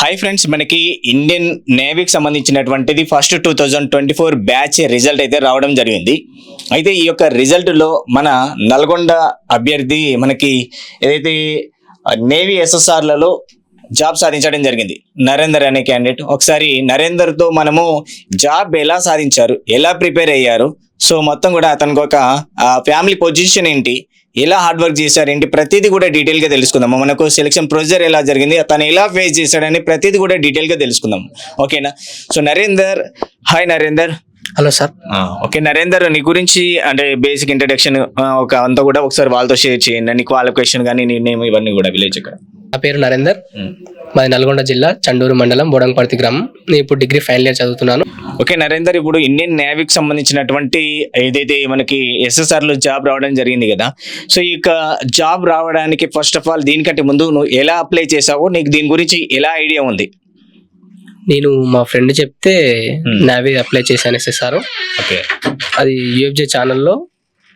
Hi friends మనకి Indian నేవీకి సంబంధించినటువంటిది first two thousand twenty four batch result అయితే రావడం జరిగింది. అయితే ఈ యొక్క రిజల్ట్లో మన నల్గొండ అభ్యర్థి మనకి ఏదైతే నేవీ ఎస్ఎస్ఆర్లలో జాబ్ సాధించడం జరిగింది. నరేందర్ అనే క్యాండిడేట్ ఒకసారి నరేందర్తో మనము జాబ్ ఎలా సాధించారు ఎలా ప్రిపేర్ అయ్యారు సో మొత్తం కూడా అతనికి ఒక ఫ్యామిలీ పొజిషన్ ఏంటి ఎలా హార్డ్ వర్క్ చేశారు ఏంటి ప్రతిదీ కూడా డీటెయిల్గా తెలుసుకుందాము. తెలుసుకుందాం మనకు సెలక్షన్ ప్రొసీజర్ ఎలా జరిగింది తను ఎలా ఫేస్ చేశాడని ప్రతిదీ కూడా డీటెయిల్గా తెలుసుకుందాం ఓకేనా so Narender hi Narender. Hello sir. Okay Narender నీ గురించి అంటే బేసిక్ ఇంట్రడక్షన్ ఒక అంతా కూడా ఒకసారి వాళ్ళతో షేర్ చేయండి. నీ క్వాలిఫికేషన్ కానీ నీ నేమ్ ఇవన్నీ కూడా విలేజ్ ఇక్కడ. నా పేరు నరేందర్. మాది నల్గొండ జిల్లా చండూరు మండలం బోడంపర్తి గ్రామం. నేను ఇప్పుడు డిగ్రీ ఫైనల్ ఇయర్ చదువుతున్నాను. ఓకే నరేందర్ ఇప్పుడు ఇండియన్ నేవీకి సంబంధించినటువంటి ఏదైతే మనకి ఎస్ఎస్ఆర్లో జాబ్ రావడం జరిగింది కదా సో ఈ జాబ్ రావడానికి ఫస్ట్ ఆఫ్ ఆల్ దీనికంటే ముందు నువ్వు ఎలా అప్లై చేసావో నీకు దీని గురించి ఎలా ఐడియా ఉంది? నేను మా ఫ్రెండ్ చెప్తే Hmm. నావీ అప్లై చేశాను ఎస్ఎస్ఆర్ ఓకే. అది యూఎఫ్జే ఛానల్లో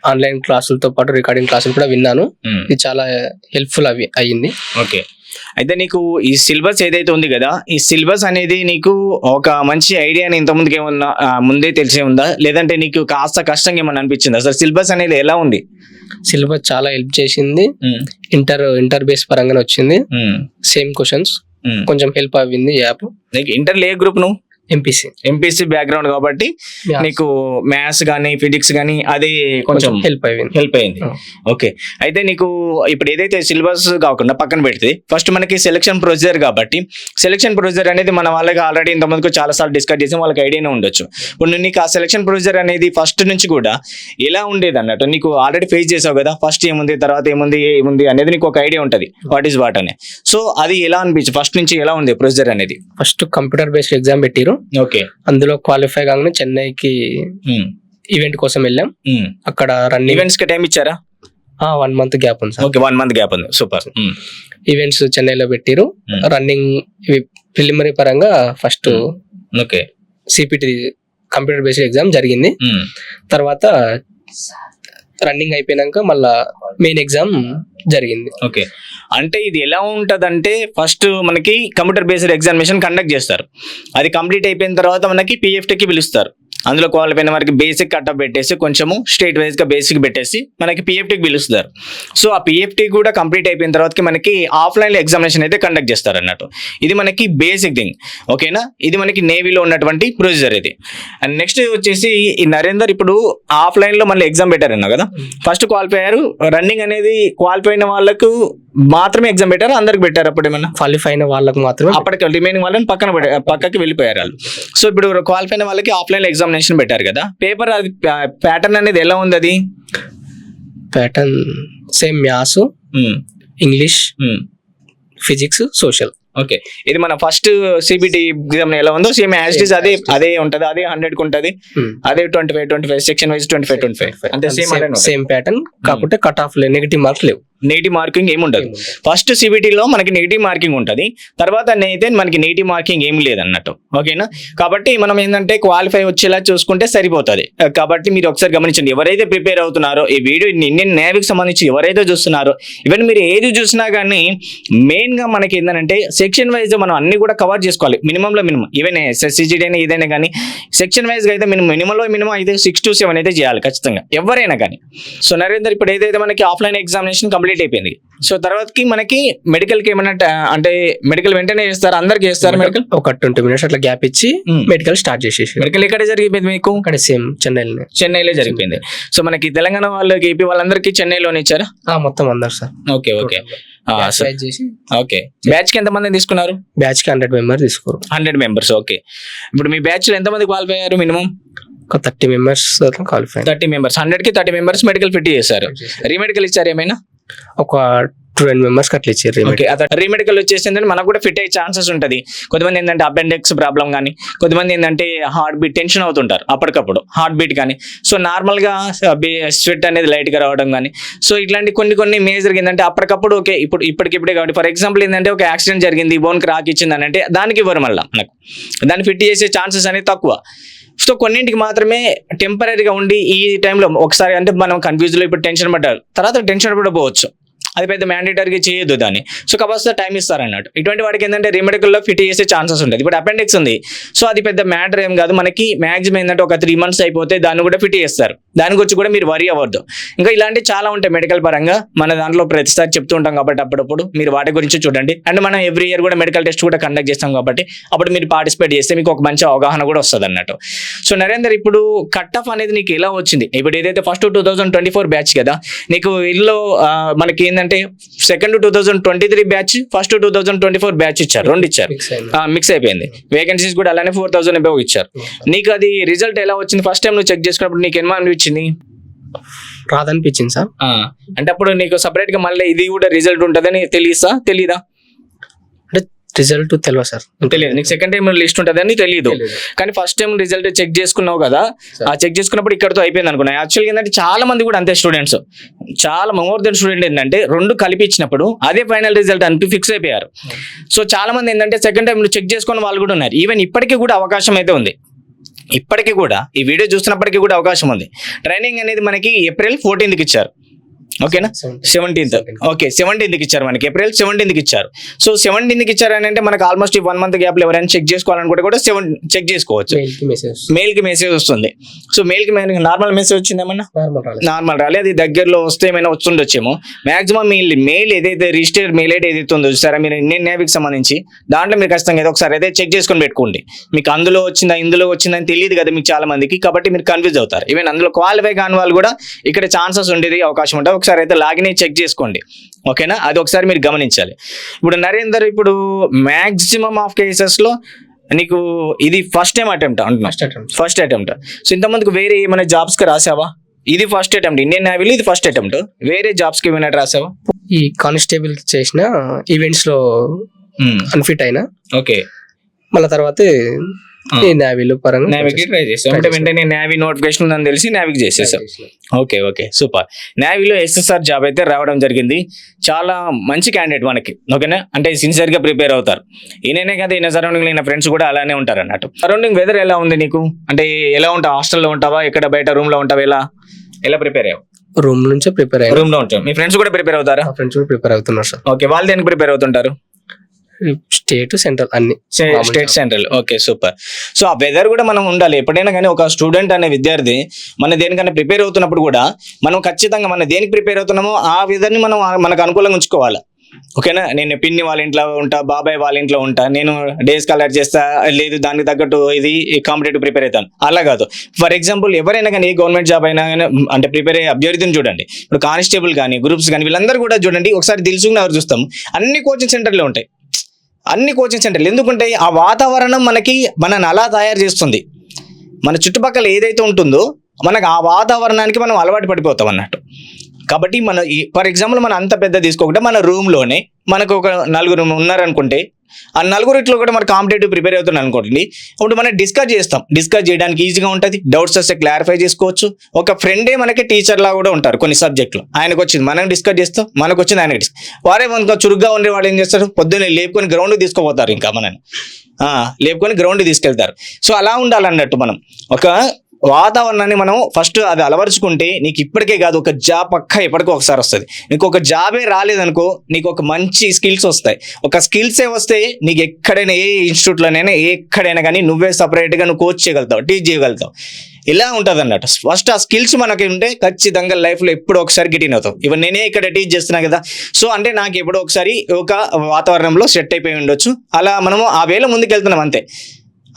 ఆన్లైన్ క్లాసులతో పాటు రికార్డింగ్ క్లాసులు కూడా విన్నాను. ఇది చాలా హెల్ప్ఫుల్ అవి అయ్యింది. ఓకే. అయితే నీకు ఈ సిలబస్ ఏదైతే ఉంది కదా ఈ సిలబస్ అనేది నీకు ఒక మంచి ఐడియాని ఇంతకుముందుకు ఏమన్నా ముందే తెలిసే ఉందా? లేదంటే నీకు కాస్త కష్టంగా ఏమన్నా అనిపించిందా? అసలు సిలబస్ అనేది ఎలా ఉంది? సిలబస్ చాలా హెల్ప్ చేసింది. ఇంటర్ ఇంటర్ బేస్ పరంగానే వచ్చింది. సేమ్ క్వశ్చన్స్ కొంచెం హెల్ప్ అవ్వింది యాప్ నీకు ఇంటర్లో ఏ గ్రూప్ నువ్వు? ఎంపీసీ ఎంపీసీ బ్యాక్గ్రౌండ్ కాబట్టి నీకు మ్యాథ్స్ కానీ ఫిజిక్స్ కానీ అది కొంచెం హెల్ప్ అయ్యింది హెల్ప్ అయింది. ఓకే అయితే నీకు ఇప్పుడు ఏదైతే సిలబస్ కాకుండా పక్కన పెడితే ఫస్ట్ మనకి సెలక్షన్ ప్రొసీజర్ కాబట్టి సెలక్షన్ ప్రొసీజర్ అనేది మన వాళ్ళకి ఆల్రెడీ ఇంతమందికి చాలా సార్లు డిస్కస్ చేసి వాళ్ళకి ఐడియానే ఉండొచ్చు. ఇప్పుడు నీకు ఆ సెలక్షన్ ప్రొసీజర్ అనేది ఫస్ట్ నుంచి కూడా ఎలా ఉండేది అన్నట్టు నీకు ఆల్రెడీ ఫేస్ చేసావు కదా ఫస్ట్ ఏముంది తర్వాత ఏముంది ఏముంది అనేది నీకు ఒక ఐడియా ఉంటుంది. వాట్ ఈస్ వాట్ అని. సో అది ఎలా అనిపించి ఫస్ట్ నుంచి ఎలా ఉంది ప్రొసీజర్ అనేది? ఫస్ట్ కంప్యూటర్ బేస్డ్ ఎగ్జామ్ పెట్టిరు ఓకే. అందులో క్వాలిఫై కాగానే చెన్నైకి ఈవెంట్ కోసం వెళ్ళాం. అక్కడ రన్నింగ్ ఈవెంట్స్కి టైం ఇచ్చారా? వన్ మంత్ గ్యాప్ ఉంది sir. Okay one month gap ఉంది. సూపర్. ఈవెంట్స్ చెన్నైలో పెట్టిరు. రన్నింగ్ ఇవి ప్రిలిమినరీ పరంగా first okay. CPT computer based exam జరిగింది. తర్వాత రన్నింగ్ అయిపోయినాక మళ్ళా మెయిన్ ఎగ్జామ్ జరిగింది. ఓకే. అంటే ఇది ఎలా ఉంటదంటే ఫస్ట్ మనకి కంప్యూటర్ బేస్డ్ ఎగ్జామినేషన్ కండక్ట్ చేస్తారు. అది కంప్లీట్ అయిపోయిన తర్వాత మనకి పిఎఫ్టీకి పిలుస్తారు. అందులో క్వాలిఫై అయిన వారికి బేసిక్ కట్అప్ పెట్టేసి కొంచెము స్టేట్ వైజ్గా బేసిక్ పెట్టేసి మనకి పిఎఫ్టీకి పిలుస్తారు. సో ఆ పిఎఫ్టీ కూడా కంప్లీట్ అయిపోయిన తర్వాతకి మనకి ఆఫ్లైన్లో ఎగ్జామినేషన్ అయితే కండక్ట్ చేస్తారు అన్నట్టు ఇది మనకి బేసిక్ థింగ్ ఓకేనా ఇది మనకి నేవీలో ఉన్నటువంటి ప్రొసీజర్ ఇది. అండ్ నెక్స్ట్ వచ్చేసి ఈ నరేందర్ ఇప్పుడు ఆఫ్లైన్లో మళ్ళీ ఎగ్జామ్ పెట్టారన్నా కదా? ఫస్ట్ క్వాలిఫై అయ్యారు రన్నింగ్ అనేది క్వాలిఫై అయిన వాళ్ళకు మాత్రమే ఎగ్జామ్ పెట్టారు? అందరికి పెట్టారు అప్పుడు ఏమన్నా? క్వాలిఫై అయిన వాళ్ళకు మాత్రమే అప్పటికి రిమైనింగ్ వాళ్ళని పక్కన పక్కకి వెళ్ళిపోయారు వాళ్ళు. సో ఇప్పుడు క్వాలిఫై అయిన వాళ్ళకి ఆఫ్లైన్ ఎగ్జామినేషన్ పెట్టారు కదా? పేపర్ అది ప్యాటర్న్ అనేది ఎలా ఉంది అది? Pattern same maths English physics social okay ఇది మన ఫస్ట్ సిబిటి ఎగ్జామ్ ఎలా ఉందో సేమ్ యాజ్ అదే అదే ఉంటది అదే హండ్రెడ్కి ఉంటది. అదే twenty five twenty five section wise twenty five twenty five అంతే సేమ్ సేమ్ ప్యాటర్న్ కాకపోతే కట్ ఆఫ్ నెగిటివ్ మార్క్స్ లేవు. నెగిటివ్ మార్కింగ్ ఏమి ఉండదు. ఫస్ట్లో మనకి నెగిటివ్ మార్కింగ్ ఉంటుంది. తర్వాత అయితే మనకి నెగిటివ్ మార్కింగ్ ఏం లేదన్నట్టు. ఓకేనా కాబట్టి మనం ఏంటంటే క్వాలిఫై వచ్చేలా చూసుకుంటే సరిపోతుంది. కాబట్టి మీరు ఒకసారి గమనించండి. ఎవరైతే ప్రిపేర్ అవుతున్నారో ఈ వీడియో ఇండియన్ నేవీకి సంబంధించి ఎవరైతే చూస్తున్నారో ఈవెన్ మీరు ఏది చూసినా కానీ మెయిన్గా మనకి ఏంటంటే సెక్షన్ వైజ్ మనం అన్ని కూడా కవర్ చేసుకోవాలి. మినిమం లో మినిమం ఈవెన్ ఎస్ఎస్సిజిడి అయినా ఏదైనా కానీ సెక్షన్ వైజ్గా అయితే మినిమం మినిమంలో మినిమం అయితే సిక్స్ టు సెవెన్ అయితే చేయాలి ఖచ్చితంగా. ఎవరైనా కానీ సో నరేందర్ ఇప్పుడు ఏదైతే మనకి ఆఫ్లైన్ ఎగ్జామినేషన్ కంప్లీట్ అయిపోయింది. సో తర్వాతకి మనకి మెడికల్కి ఏమైనా ట- అంటే మెడికల్ వెంటనే చేస్తారు? అందరికి చేస్తారు మెడికల్ ఒక ట్వంటీ మినిట్స్ అట్లా గ్యాప్ ఇచ్చి Hmm. మెడికల్ స్టార్ట్ చేసేసి. మెడికల్ ఎక్కడ జరిగిపోయింది మీకు? అక్కడ సేమ్ చెన్నైలోనే. చెన్నైలో జరిగిపోయింది. సో మనకి తెలంగాణ వాళ్ళకి ఏపీ వాళ్ళందరికీ చెన్నైలోనే ఇచ్చారా? మొత్తం అందరు సార్. Okay okay. ఓకే. బ్యాచ్కి ఎంతమంది తీసుకున్నారు? బ్యాచ్కి హండ్రెడ్ మెంబర్ తీసుకోరు హండ్రెడ్ మెంబర్స్ ఓకే. ఇప్పుడు మీ బ్యాచ్లో ఎంతమంది క్వాలిఫై అయ్యారు మినిమం ఒక thirty members qualify thirty members హండ్రెడ్కి థర్టీ మెంబర్స్ మెడికల్ ఫిట్ చేశారు. రీమెడికల్ ఇచ్చారు ఏమైనా? ఒక ట్వెల్వ్ మెంబర్స్ అట్లా ఇచ్చారు ఓకే అదే రీమెడికల్ వచ్చేసి ఏంటంటే మనకు కూడా ఫిట్ అయ్యే ఛాన్సెస్ ఉంటుంది. కొంతమంది ఏంటంటే అపెండిక్స్ ప్రాబ్లం కానీ కొంతమంది ఏంటంటే హార్ట్ బీట్ టెన్షన్ అవుతుంటారు అప్పటికప్పుడు హార్ట్ బీట్ కానీ సో నార్మల్గా స్వెట్ అనేది లైట్గా రావడం కానీ సో ఇట్లాంటి కొన్ని కొన్ని మేజర్ ఏంటంటే అప్పటికప్పుడు ఓకే ఇప్పుడు ఇప్పటికిప్పుడే కాబట్టి ఫర్ ఎగ్జాంపుల్ ఏంటంటే ఒక యాక్సిడెంట్ జరిగింది బోన్ క్రాక్ ఇచ్చింది అని అంటే దానికి ఇవ్వరు మళ్ళీ నాకు. దాన్ని ఫిట్ చేసే ఛాన్సెస్ అనేది తక్కువ. సో కొన్నింటికి మాత్రమే టెంపరీగా ఉండి ఈ టైంలో ఒకసారి అంటే మనం కన్ఫ్యూజ్లో ఇప్పుడు టెన్షన్ పడ్డారు. తర్వాత టెన్షన్ పడకపోవచ్చు అది పెద్ద మ్యాండేటరీగా చేయొద్దు దాన్ని. సో కాస్త టైం ఇస్తారు అన్నట్టు ఇటువంటి వాడికి ఏంటంటే రీమెడికల్లో ఫిట్ చేసే ఛాన్సెస్ ఉంటుంది ఇప్పుడు అపెండిక్స్ ఉంది. సో అది పెద్ద మ్యాటర్ ఏం కాదు. మనకి మ్యాక్సిమం ఏంటంటే ఒక త్రీ మంత్స్ అయిపోతే దాన్ని కూడా ఫిట్ చేస్తారు. దాని గురించి కూడా మీరు వరి అవ్వద్దు. ఇంకా ఇలాంటి చాలా ఉంటాయి మెడికల్ పరంగా. మన దాంట్లో ప్రతిసారి చెప్తూ ఉంటాం కాబట్టి అప్పుడప్పుడు. మీరు వాటి గురించి చూడండి. అండ్ మనం ఎవ్రీ ఇయర్ కూడా మెడికల్ టెస్ట్ కూడా కండక్ట్ చేస్తాం కాబట్టి అప్పుడు మీరు పార్టిసిపేట్ చేస్తే మీకు ఒక మంచి అవగాహన కూడా వస్తుంది అన్నట్టు సో నరేందర్ ఇప్పుడు కట్ ఆఫ్ అనేది నీకు ఎలా వచ్చింది? ఇప్పుడు ఏదైతే first two thousand twenty four batch కదా నీకు ఇల్లు మనకి ఏంటంటే second two thousand twenty three batch first two thousand twenty four batch ఇచ్చారు రెండు ఇచ్చారు. మిక్స్ అయిపోయింది. వేకెన్సీస్ కూడా అలానే ఫోర్ థౌసండ్ ఎబో ఇచ్చారు. నీకు అది రిజల్ట్ ఎలా వచ్చింది? ఫస్ట్ టైం నువ్వు చెక్ చేసుకున్నప్పుడు నీకు ఎన్నో అనిపించింది రాదనిపించింది సార్. అంటే అప్పుడు నీకు సపరేట్గా మళ్ళీ ఇది కూడా రిజల్ట్ ఉంటుందని తెలియసా తెలీదా? అంటే రిజల్ట్ తెలియదు సార్. తెలియదు నీకు సెకండ్ టైం లిస్ట్ ఉంటుందని తెలియదు కానీ ఫస్ట్ టైం రిజల్ట్ చెక్ చేసుకున్నావు కదా ఆ చెక్ చేసుకున్నప్పుడు ఇక్కడతో అయిపోయింది అనుకున్నా. యాక్చువల్గా ఏంటంటే చాలా మంది కూడా అంతే స్టూడెంట్స్ చాలా మోర్ దెన్ స్టూడెంట్ ఏంటంటే రెండు కలిపి ఇచ్చినప్పుడు అదే ఫైనల్ రిజల్ట్ అని ఫిక్స్ అయిపోయారు. సో చాలా మంది ఏంటంటే సెకండ్ టైం చెక్ చేసుకున్న వాళ్ళు కూడా ఉన్నారు. ఈవెన్ ఇప్పటికీ కూడా అవకాశం అయితే ఉంది. ఇప్పటికీ కూడా ఈ వీడియో చూస్తున్నప్పటికీ కూడా అవకాశం ఉంది. ట్రైనింగ్ అనేది మనకి ఏప్రిల్ ఫోర్టీన్త్కి ఇచ్చారు. ఓకేనా? సెవెంటీన్త్ ఓకే సెవెంటీన్త్కి ఇచ్చారు మనకి. ఏప్రిల్ సెవెంటీన్త్కి ఇచ్చారు. సో సెవెంటీన్త్కి ఇచ్చారు అని అంటే మనకి ఆల్మోస్ట్ ఈ వన్ మంత్ గ్యాప్లో ఎవరైనా చెక్ చేసుకోవాలనుకుంటే కూడా సెవెన్ చెక్ చేసుకోవచ్చు. మెయిల్కి మెసేజ్ వస్తుంది. సో మెయిల్కి నార్మల్ మెసేజ్ వచ్చింది ఏమన్నా? నార్మల్ రాలే అది దగ్గరలో వస్తే ఏమైనా వస్తుండొచ్చేమో. మాక్సిమం మీ మెయిల్ ఏదైతే రిజిస్టర్ మెయిల్ ఐడి ఏదైతే ఉందో చూసారా? మీరు ఇండియన్ నేవీకి సంబంధించి దాంట్లో మీరు ఖచ్చితంగా ఏదో ఒకసారి అయితే చెక్ చేసుకొని పెట్టుకోండి. మీకు అందులో వచ్చిందా ఇందులో వచ్చిందని తెలియదు కదా మీకు చాలా మందికి. కాబట్టి మీరు కన్ఫ్యూజ్ అవుతారు. ఈవెన్ అందులో క్వాలిఫై కాని వాళ్ళు కూడా ఇక్కడ ఛాన్సెస్ ఉండేది అవకాశం ఉంటుంది ఒకసారి అయితే లాగిన్ అయ్యి చెక్ చేసుకోండి. ఓకేనా అది ఒకసారి మీరు గమనించాలి. ఇప్పుడు నరేందర్ ఇప్పుడు మాక్సిమం ఆఫ్ కేసెస్లో నీకు ఇది ఫస్ట్ టైం అటెంప్ట్ అంటున్నా ఫస్ట్ అటెంప్ట్ సో ఇంతమందికి వేరే ఏమైనా జాబ్స్కి రాసావా? ఇది ఫస్ట్ అటెంప్ట్ ఇండియన్ నేవీలో ఇది ఫస్ట్ అటెంప్ట్ వేరే జాబ్స్కి ఏమైనా రాసావా? ఈ కానిస్టేబుల్ చేసిన ఈవెంట్స్లో అన్ఫిట్ అయినా. ఓకే మళ్ళీ తర్వాత నావీలు పరంగా నేవీకి ట్రై చేసావు అంటే వెంటనే నేవీ నోటిఫికేషన్ ఉందని తెలిసి నేవీకి చేసేసావు ఓకే ఓకే సూపర్ నేవీలో ఎస్ఎస్ఆర్ జాబ్ అయితే రావడం జరిగింది. చాలా మంచి క్యాండిడేట్ మనకి. ఓకేనా అంటే సిన్సియర్గా ప్రిపేర్ అవుతారు. ఈయననే కదా ఈయన సరౌండింగ్ ఈయన ఫ్రెండ్స్ కూడా అలానే ఉంటారు అన్నట్టు. సరౌండింగ్ వెదర్ ఎలా ఉంది నీకు? అంటే ఎలా ఉంటావు? హాస్టల్లో ఉంటావా? ఇక్కడ బయట రూమ్లో ఉంటావా? ఎలా? ఎలా ప్రిపేర్ అయ్యావు? రూమ్ నుంచే ప్రిపేర్ అయ్యారు రూమ్లో ఉంటావు. మీ ఫ్రెండ్స్ కూడా ప్రిపేర్ అవుతారా? ఫ్రెండ్స్ కూడా ప్రిపేర్ అవుతున్నారు సార్ ఓకే వాళ్ళు దేనికి ప్రిపేర్ అవుతుంటారు? స్టేట్ సెంట్రల్ అన్ని. State central. Okay super. So ఆ వెదర్ కూడా మనం ఉండాలి. ఎప్పుడైనా కానీ ఒక స్టూడెంట్ అనే విద్యార్థి మన దేనికైనా ప్రిపేర్ అవుతున్నప్పుడు కూడా మనం ఖచ్చితంగా మన దేనికి ప్రిపేర్ అవుతున్నామో ఆ వెదర్ని మనం ఆ- మనకు అనుకూలంగా ఉంచుకోవాలి. ఓకేనా? నేను పిన్ని వాళ్ళ ఇంట్లో ఉంటా బాబాయ్ వాళ్ళ ఇంట్లో ఉంటా నేను డేస్ కలర్ చేస్తా లేదు దానికి తగ్గట్టు ఇది కాంపిటేటివ్ ప్రిపేర్ అవుతాను. అలా కాదు. ఫర్ ఎగ్జాంపుల్ ఎవరైనా కానీ ఏ గవర్నమెంట్ జాబ్ అయినా కానీ అంటే ప్రిపేర్ అయ్యే అభ్యర్థిని చూడండి. ఇప్పుడు కానిస్టేబుల్ కానీ గ్రూప్స్ కానీ వీళ్ళందరూ కూడా చూడండి. ఒకసారి దిల్సుకుని ఎవరు చూస్తాం. అన్ని కోచింగ్ సెంటర్లు ఉంటాయి. అన్ని కోచింగ్ సెంటర్లు ఎందుకంటే ఆ వాతావరణం మనకి మనని అలా తయారు చేస్తుంది. మన చుట్టుపక్కల ఏదైతే ఉంటుందో మనకు ఆ వాతావరణానికి మనం అలవాటు పడిపోతాం అన్నట్టు. కాబట్టి మన ఫర్ ఎగ్జాంపుల్ మనం అంత పెద్ద తీసుకోకుండా మన రూమ్లోనే మనకు ఒక నలుగురు ఉన్నారనుకుంటే ఆ నలుగురిట్లో కూడా మన కాంపిటేటివ్ ప్రిపేర్ అవుతున్నాం అనుకోండి. అప్పుడు మనం డిస్కస్ చేస్తాం. డిస్కస్ చేయడానికి ఈజీగా ఉంటుంది. డౌట్స్ వస్తే క్లారిఫై చేసుకోవచ్చు. ఒక ఫ్రెండే మనకి టీచర్ లా కూడా ఉంటారు కొన్ని సబ్జెక్టులు ఆయనకు వచ్చింది. మనం డిస్కస్ చేస్తాం. మనకు వచ్చింది ఆయనకి డిస్కస్ వారే మనకు చురుగ్గా ఉండేవాడు ఏం చేస్తారు? పొద్దున్నే లేపుకొని గ్రౌండ్ తీసుకుపోతారు ఇంకా మనని. లేపుకొని గ్రౌండ్ తీసుకెళ్తారు. సో అలా ఉండాలన్నట్టు మనం. ఒక వాతావరణాన్ని మనం ఫస్ట్ అది అలవరుచుకుంటే నీకు ఇప్పటికే కాదు ఒక జాబ్ పక్క ఎప్పటికో ఒకసారి వస్తుంది. నీకు ఒక జాబే రాలేదనుకో నీకు ఒక మంచి స్కిల్స్ వస్తాయి. ఒక స్కిల్సే వస్తే నీకు ఎక్కడైనా ఏ ఇన్స్టిట్యూట్లోనైనా ఎక్కడైనా కానీ నువ్వే సపరేట్గా నువ్వు కోచ్ చేయగలుగుతావు టీచ్ చేయగలుగుతావు. ఇలా ఉంటుంది అన్నట్టు ఫస్ట్ ఆ స్కిల్స్ మనకి ఉంటే ఖచ్చితంగా లైఫ్లో ఎప్పుడో ఒకసారి గిటిన్ అవుతావు. ఇవన్నీ నేనే ఇక్కడ టీచ్ చేస్తున్నా కదా. సో అంటే నాకు ఎప్పుడో ఒకసారి ఒక వాతావరణంలో సెట్ అయిపోయి ఉండొచ్చు. అలా మనము ఆ వేళ ముందుకు వెళ్తున్నాం అంతే.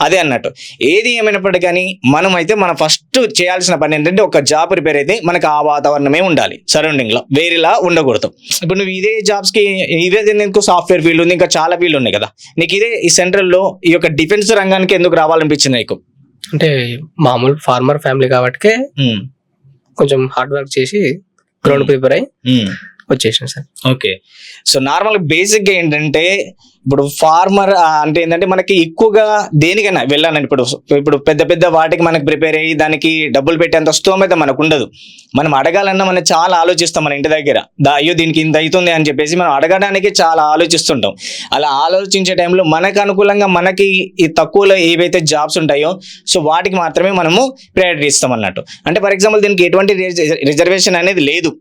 అదే అన్నట్టు. ఏది ఏమైనప్పటికీ కానీ మనం అయితే మనం ఫస్ట్ చేయాల్సిన పని ఏంటంటే ఒక జాబ్ ప్రిపేర్ అయితే మనకు ఆ వాతావరణమే ఉండాలి. సరౌండింగ్లో వేరేలా ఉండకూడదు. ఇప్పుడు నువ్వు ఇదే జాబ్స్కి ఇదే నీకు సాఫ్ట్వేర్ ఫీల్డ్ ఉంది? ఇంకా చాలా ఫీల్డ్ ఉన్నాయి కదా. నీకు ఇదే ఈ సెంట్రల్లో ఈ యొక్క డిఫెన్స్ రంగానికి ఎందుకు రావాలనిపించింది నీకు? అంటే మామూలు ఫార్మర్ ఫ్యామిలీ కాబట్టి కొంచెం హార్డ్ వర్క్ చేసి గ్రౌండ్ ప్రిపేర్ అయ్యి వచ్చేసిన సార్. ఓకే. సో నార్మల్ బేసిక్గా ఏంటంటే ఇప్పుడు ఫార్మర్ అంటే ఏంటంటే మనకి ఎక్కువగా దేనికైనా వెళ్ళాలండి ఇప్పుడు ఇప్పుడు పెద్ద పెద్ద వాటికి మనకి ప్రిపేర్ అయ్యి దానికి డబ్బులు పెట్టేంత స్తోమత మనకు ఉండదు మనం అడగాలన్నా మనం చాలా ఆలోచిస్తాం మన ఇంటి దగ్గర. దా అయ్యో దీనికి ఇంత అవుతుంది అని చెప్పేసి మనం అడగడానికి చాలా ఆలోచిస్తుంటాం. అలా ఆలోచించే టైంలో మనకు అనుకూలంగా మనకి ఈ తక్కువలో ఏవైతే జాబ్స్ ఉంటాయో సో వాటికి మాత్రమే మనము ప్రయారిటీ ఇస్తాం అన్నట్టు. అంటే ఫర్ ఎగ్జాంపుల్ దీనికి ఎటువంటి రిజర్వేషన్ అనేది లేదు.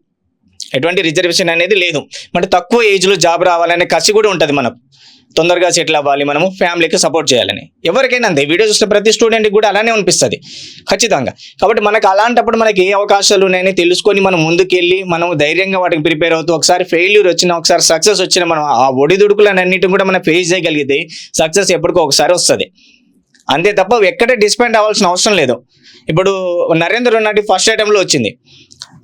ఎటువంటి రిజర్వేషన్ అనేది లేదు. అంటే తక్కువ ఏజ్లో జాబ్ రావాలనే కసి కూడా ఉంటుంది మనకు. తొందరగా సెటిల్ అవ్వాలి మనము ఫ్యామిలీకి సపోర్ట్ చేయాలని. ఎవరికైనా అంతే. వీడియో చూసిన ప్రతి స్టూడెంట్కి కూడా అలానే అనిపిస్తుంది. ఖచ్చితంగా. కాబట్టి మనకు అలాంటప్పుడు మనకి ఏ అవకాశాలు ఉన్నాయని తెలుసుకొని మనం ముందుకెళ్ళి మనం ధైర్యంగా వాటికి ప్రిపేర్ అవుతూ ఒకసారి ఫెయిల్యూర్ వచ్చిన ఒకసారి సక్సెస్ వచ్చిన మనం ఆ ఒడిదుడుకులన్నింటిని కూడా మనం ఫేస్ చేయగలిగితే సక్సెస్ ఎప్పటికో ఒకసారి వస్తుంది. అంతే తప్ప ఎక్కడ డిస్పెండ్ అవ్వాల్సిన అవసరం లేదు. ఇప్పుడు నరేంద్ర నాటి ఫస్ట్ ఐటెంలో వచ్చింది.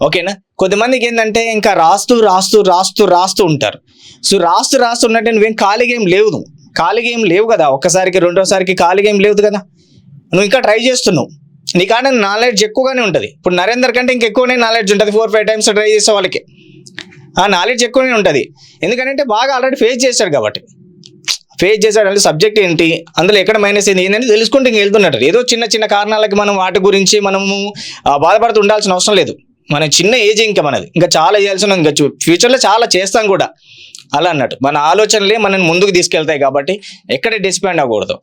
ఓకేనా? కొద్దిమందికి ఏంటంటే ఇంకా రాస్తూ రాస్తూ రాస్తూ రాస్తూ ఉంటారు. సో రాస్తూ రాస్తూ ఉన్నట్టు నువ్వేం ఖాళీగా ఏం లేవు ఖాళీగా ఏం లేవు కదా. ఒక్కసారికి రెండోసారికి ఖాళీగా ఏం లేవు కదా. నువ్వు ఇంకా ట్రై చేస్తున్నావు. నీకాడ నాలెడ్జ్ ఎక్కువగానే ఉంటుంది. ఇప్పుడు నరేందర్ కంటే ఇంకెక్కువనే నాలెడ్జ్ ఉంటుంది. ఫోర్ ఫైవ్ టైమ్స్ ట్రై చేసే వాళ్ళకి. ఆ నాలెడ్జ్ ఎక్కువనే ఉంటుంది. ఎందుకంటే బాగా ఆల్రెడీ ఫేస్ చేశాడు కాబట్టి. ఫేస్ చేశాడు అంటే సబ్జెక్ట్ ఏంటి? అందులో ఎక్కడ మైనస్ ఏంటి ఏంటంటే తెలుసుకుంటూ ఇంక వెళ్తున్నట్టు ఏదో చిన్న చిన్న కారణాలకి మనం వాటి గురించి మనము బాధపడుతూ ఉండాల్సిన అవసరం లేదు. మన చిన్న ఏజ్ ఇంకా మనది. ఇంకా చాలా చేయాల్సిన ఇంకా ఫ్యూచర్లో చాలా చేస్తాం కూడా. అలా అన్నట్టు. మన ఆలోచనలే మనని ముందుకు తీసుకెళ్తాయి కాబట్టి ఎక్కడ డిస్పెండ్ అవ్వకూడదు.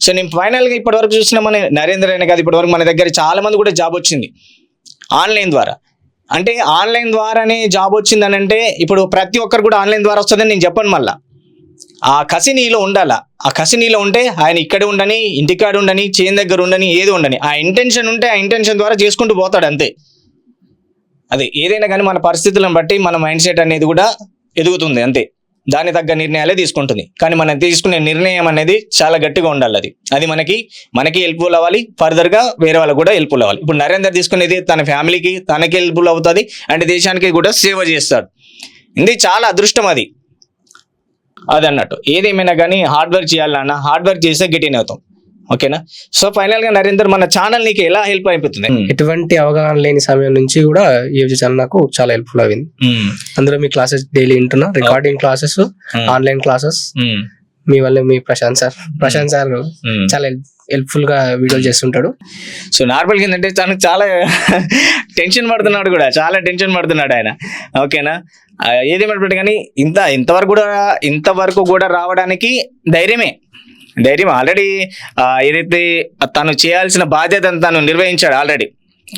సో నేను ఫైనల్గా ఇప్పటివరకు చూసిన మన నరేంద్ర అయినా కాదు ఇప్పటివరకు మన దగ్గర చాలా మంది కూడా జాబ్ వచ్చింది. ఆన్లైన్ ద్వారా. అంటే ఆన్లైన్ ద్వారానే జాబ్ వచ్చిందని అంటే ఇప్పుడు ప్రతి ఒక్కరు కూడా ఆన్లైన్ ద్వారా వస్తుందని నేను చెప్పను మళ్ళీ. ఆ కసినీలో ఉండాల? ఆ కసినీలో ఉంటే ఆయన ఇక్కడ ఉండని ఇంటికాడ ఉండని చేన్ దగ్గర ఉండని ఏది ఉండని. ఆ ఇంటెన్షన్ ఉంటే ఆ ఇంటెన్షన్ ద్వారా చేసుకుంటూ పోతాడు అంతే. అదే ఏదైనా కానీ మన పరిస్థితులను బట్టి మన మైండ్ సెట్ అనేది కూడా ఎదుగుతుంది అంతే. దాని తగ్గ నిర్ణయాలే తీసుకుంటుంది. కానీ మనం తీసుకునే నిర్ణయం అనేది చాలా గట్టిగా ఉండాలి అది. అది మనకి మనకి హెల్ప్ఫుల్ అవ్వాలి. ఫర్దర్గా వేరే వాళ్ళకి కూడా హెల్ప్ఫుల్ అవ్వాలి. ఇప్పుడు నరేందర్ తీసుకునేది తన ఫ్యామిలీకి తనకి హెల్ప్ఫుల్ అవుతుంది. అండ్ దేశానికి కూడా సేవ చేస్తాడు. ఇది చాలా అదృష్టం అది. అది అన్నట్టు. ఏదేమైనా కానీ హార్డ్ వర్క్ చేయాలన్నా హార్డ్ వర్క్ చేస్తే గెటిన్ అవుతాం. ఓకేనా? సో ఫైనల్గా నరేందర్ మన ఛానల్ నీకు ఎలా హెల్ప్ అయిపోతుంది ఎటువంటి అవగాహన లేని సమయం నుంచి కూడా ఈ ఛానల్ నాకు చాలా హెల్ప్ఫుల్ అయింది. ఉమ్, అందులో మీ క్లాసెస్ డైలీ వింటున్నా. రికార్డింగ్ క్లాసెస్ ఆన్లైన్ క్లాసెస్ మీ వల్ల మీ Prashanth sir. Prashant sir um. చాలా హెల్ప్ఫుల్గా వీడియోలు చేస్తుంటాడు. సో నార్మల్గా ఏంటంటే తనకు చాలా టెన్షన్ పడుతున్నాడు కూడా చాలా టెన్షన్ పడుతున్నాడు ఆయన. ఓకేనా? ఏదేమైనప్పటికీ కానీ ఇంత ఇంతవరకు కూడా ఇంతవరకు కూడా రావడానికి ధైర్యమే. ధైర్యం ఆల్రెడీ ఏదైతే తను చేయాల్సిన బాధ్యతను తను నిర్వహించాడు ఆల్రెడీ.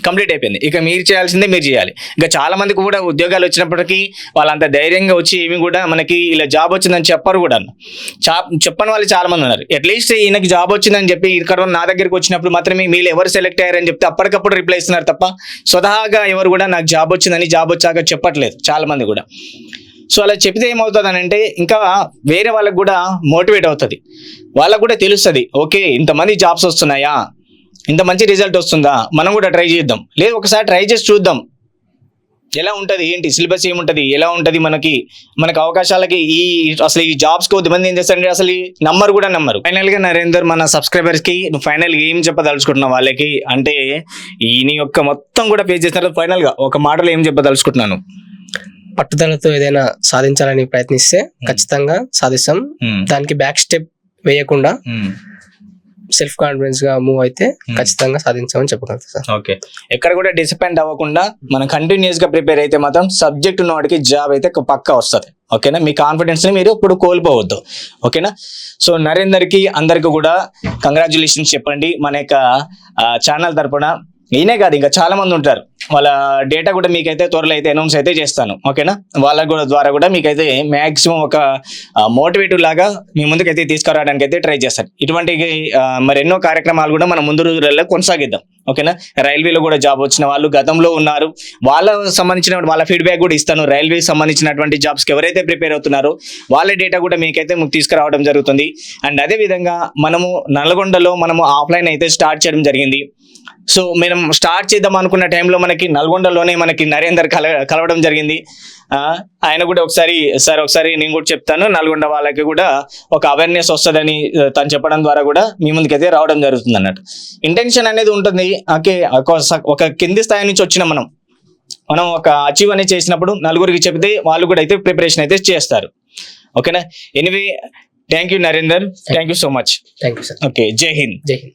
కంప్లీట్ అయిపోయింది. ఇక మీరు చేయాల్సిందే మీరు చేయాలి. ఇంకా చాలా మందికి కూడా ఉద్యోగాలు వచ్చినప్పటికీ వాళ్ళంత ధైర్యంగా వచ్చి ఏమి కూడా మనకి ఇలా జాబ్ వచ్చిందని చెప్పరు కూడా. చా చెప్పని వాళ్ళు చాలా మంది ఉన్నారు. అట్లీస్ట్ ఈయనకి జాబ్ వచ్చిందని చెప్పి ఇక్కడ నా దగ్గరికి వచ్చినప్పుడు మాత్రమే మీరు ఎవరు సెలెక్ట్ అయ్యారని చెప్తే అప్పటికప్పుడు రిప్లై ఇస్తున్నారు తప్ప స్వతహాగా ఎవరు కూడా నాకు జాబ్ వచ్చిందని జాబ్ వచ్చాక చెప్పట్లేదు చాలా మంది కూడా. సో అలా చెప్తే ఏమవుతుంది అని అంటే ఇంకా వేరే వాళ్ళకు కూడా మోటివేట్ అవుతుంది. వాళ్ళకు కూడా తెలుస్తుంది ఓకే ఇంతమంది జాబ్స్ వస్తున్నాయా? ఇంత మంచి రిజల్ట్ వస్తుందా? మనం కూడా ట్రై చేద్దాం. లేదు ఒకసారి ట్రై చేసి చూద్దాం. ఎలా ఉంటుంది? ఏంటి? సిలబస్ ఏముంటుంది? ఎలా ఉంటుంది మనకి? మనకి అవకాశాలకి ఈ అసలు ఈ జాబ్స్కి కొద్దిమంది ఏం చేస్తారంటే అసలు ఈ నమ్మరు కూడా నమ్మరు. ఫైనల్గా నరేందర్ మన సబ్స్క్రైబర్స్కి నువ్వు ఫైనల్గా ఏం చెప్పదలుచుకుంటున్నావు వాళ్ళకి? అంటే ఈ నీ యొక్క మొత్తం కూడా ఫేస్ చేసిన ఫైనల్గా ఒక మాటలో ఏం చెప్పదలుచుకుంటున్నాను? పట్టుదలతో ఏదైనా సాధించాలని ప్రయత్నిస్తే ఖచ్చితంగా సాధిస్తాం. దానికి బ్యాక్ స్టెప్ వేయకుండా సెల్ఫ్ కాన్ఫిడెన్స్గా మూవ్ అయితే ఖచ్చితంగా సాధించామని చెప్పగలుగుతా సార్. ఓకే ఎక్కడ కూడా డిసప్పాయింట్ అవ్వకుండా మనం కంటిన్యూస్గా ప్రిపేర్ అయితే మాత్రం సబ్జెక్ట్ ఉన్న వాడికి జాబ్ అయితే పక్కా వస్తుంది. ఓకేనా మీ కాన్ఫిడెన్స్ని మీరు ఇప్పుడు కోల్పోవద్దు. ఓకేనా సో నరేందర్కి అందరికి కూడా కంగ్రాచులేషన్స్ చెప్పండి. మన యొక్క ఛానల్ తరపున ఈయనే కాదు ఇంకా చాలా మంది ఉంటారు. వాళ్ళ డేటా కూడా మీకైతే త్వరలో అయితే అనౌన్స్ అయితే చేస్తాను. ఓకేనా వాళ్ళ కూడా ద్వారా కూడా మీకైతే మ్యాక్సిమం ఒక మోటివేటివ్ లాగా మీ ముందుకైతే తీసుకురావడానికి అయితే ట్రై చేస్తాను. ఇటువంటి మరి ఎన్నో కార్యక్రమాలు కూడా మనం ముందు రోజులలో కొనసాగిద్దాం. ఓకేనా రైల్వేలో కూడా జాబ్ వచ్చిన వాళ్ళు గతంలో ఉన్నారు. వాళ్ళ సంబంధించిన వాళ్ళ ఫీడ్బ్యాక్ కూడా ఇస్తాను. రైల్వే సంబంధించినటువంటి జాబ్స్కి ఎవరైతే ప్రిపేర్ అవుతున్నారో వాళ్ళ డేటా కూడా మీకైతే తీసుకురావడం జరుగుతుంది. అండ్ అదే విధంగా మనము నల్గొండలో మనము ఆఫ్లైన్ అయితే స్టార్ట్ చేయడం జరిగింది. సో మనం స్టార్ట్ చేద్దాం అనుకున్న టైంలో మనకి నల్గొండలోనే మనకి నరేందర్ కల కలవడం జరిగింది. ఆయన కూడా ఒకసారి సార్ ఒకసారి నేను కూడా చెప్తాను నల్గొండ వాళ్ళకి కూడా ఒక అవేర్నెస్ వస్తుందని తను చెప్పడం ద్వారా కూడా మీ ముందుకైతే రావడం జరుగుతుంది అన్నట్టు ఇంటెన్షన్ అనేది ఉంటుంది. ఓకే ఒక కింది స్థాయి నుంచి వచ్చిన మనం. మనం ఒక అచీవ్ అనేది చేసినప్పుడు నలుగురికి చెప్తే వాళ్ళు కూడా అయితే ప్రిపరేషన్ అయితే చేస్తారు. ఓకేనా? Anyway thank you Narender. Thank you so much thank you sir okay Jai Hind. Jai Hind.